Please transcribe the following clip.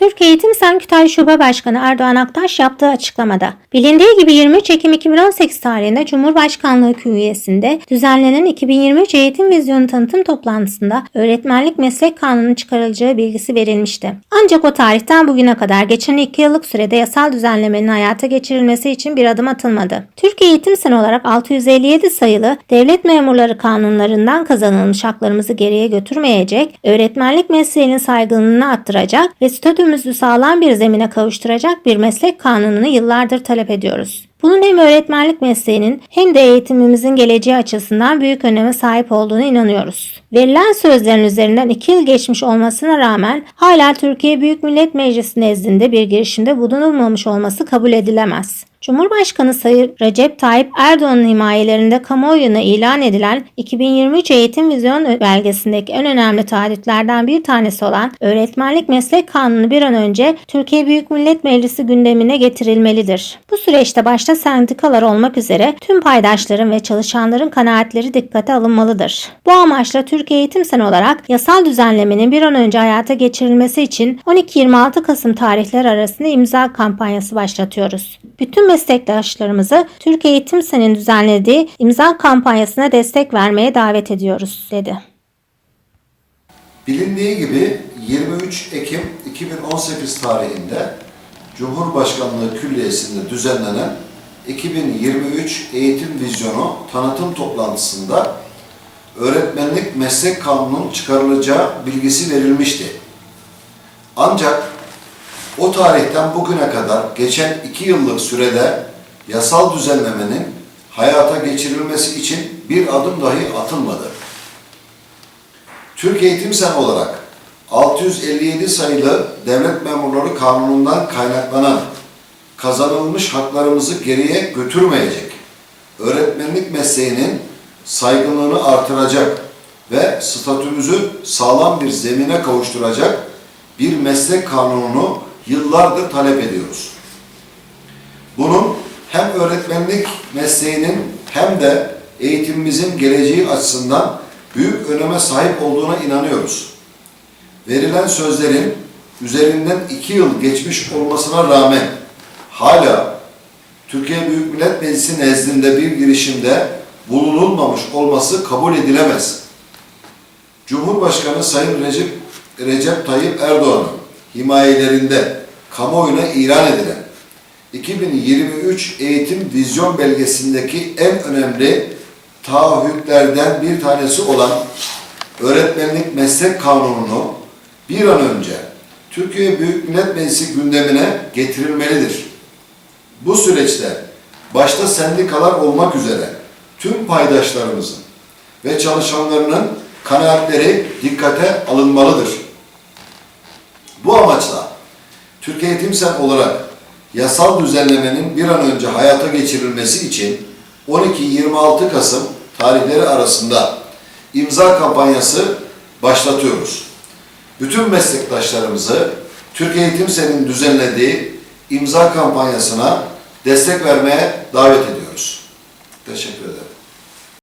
Türk Eğitim Sen Kütahya Şube Başkanı Erdoğan Aktaş yaptığı açıklamada, bilindiği gibi 23 Ekim 2018 tarihinde Cumhurbaşkanlığı Külliyesi'nde düzenlenen 2023 Eğitim Vizyonu Tanıtım Toplantısında öğretmenlik meslek kanunu çıkarılacağı bilgisi verilmişti. Ancak o tarihten bugüne kadar geçen 2 yıllık sürede yasal düzenlemenin hayata geçirilmesi için bir adım atılmadı. Türk Eğitim Sen olarak 657 sayılı devlet memurları kanunlarından kazanılmış haklarımızı geriye götürmeyecek, öğretmenlik mesleğinin saygınlığını arttıracak ve statümüzü sağlam bir zemine kavuşturacak bir meslek kanununu yıllardır talep ediyoruz. Bunun hem öğretmenlik mesleğinin hem de eğitimimizin geleceği açısından büyük öneme sahip olduğunu inanıyoruz. Verilen sözlerin üzerinden 2 yıl geçmiş olmasına rağmen hala Türkiye Büyük Millet Meclisi nezdinde bir girişimde bulunulmamış olması kabul edilemez. Cumhurbaşkanı Sayın Recep Tayyip Erdoğan'ın himayelerinde kamuoyuna ilan edilen 2023 Eğitim Vizyon belgesindeki en önemli taahhütlerden bir tanesi olan öğretmenlik meslek kanunu bir an önce Türkiye Büyük Millet Meclisi gündemine getirilmelidir. Bu süreçte başta sendikalar olmak üzere tüm paydaşların ve çalışanların kanaatleri dikkate alınmalıdır. Bu amaçla Türkiye Eğitim Sen olarak yasal düzenlemenin bir an önce hayata geçirilmesi için 12-26 Kasım tarihler arasında imza kampanyası başlatıyoruz. Bütün meslektaşlarımızı Türkiye Eğitim Sen'in düzenlediği imza kampanyasına destek vermeye davet ediyoruz, dedi. Bilindiği gibi 23 Ekim 2018 tarihinde Cumhurbaşkanlığı Külliyesi'nde düzenlenen 2023 Eğitim Vizyonu tanıtım toplantısında öğretmenlik meslek kanunun çıkarılacağı bilgisi verilmişti. Ancak o tarihten bugüne kadar geçen iki yıllık sürede yasal düzenlemenin hayata geçirilmesi için bir adım dahi atılmadı. Türk Eğitim Sen olarak 657 sayılı Devlet Memurları Kanunu'ndan kaynaklanan kazanılmış haklarımızı geriye götürmeyecek, öğretmenlik mesleğinin saygınlığını artıracak ve statümüzü sağlam bir zemine kavuşturacak bir meslek kanununu yıllardır talep ediyoruz. Bunun hem öğretmenlik mesleğinin hem de eğitimimizin geleceği açısından büyük öneme sahip olduğuna inanıyoruz. Verilen sözlerin üzerinden iki yıl geçmiş olmasına rağmen hala Türkiye Büyük Millet Meclisi nezdinde bir girişimde bulunulmamış olması kabul edilemez. Cumhurbaşkanı Sayın Recep, Recep Tayyip Erdoğan'ın himayelerinde kamuoyuna ilan edilen 2023 Eğitim Vizyon Belgesi'ndeki en önemli taahhütlerden bir tanesi olan öğretmenlik meslek kanununu bir an önce Türkiye Büyük Millet Meclisi gündemine getirilmelidir. Bu süreçte başta sendikalar olmak üzere tüm paydaşlarımızın ve çalışanlarının kanaatleri dikkate alınmalıdır. Bu amaçla Türkiye Eğitim Sen olarak yasal düzenlemenin bir an önce hayata geçirilmesi için 12-26 Kasım tarihleri arasında imza kampanyası başlatıyoruz. Bütün meslektaşlarımızı Türkiye Eğitim Sen'in düzenlediği imza kampanyasına destek vermeye davet ediyoruz. Teşekkür ederim.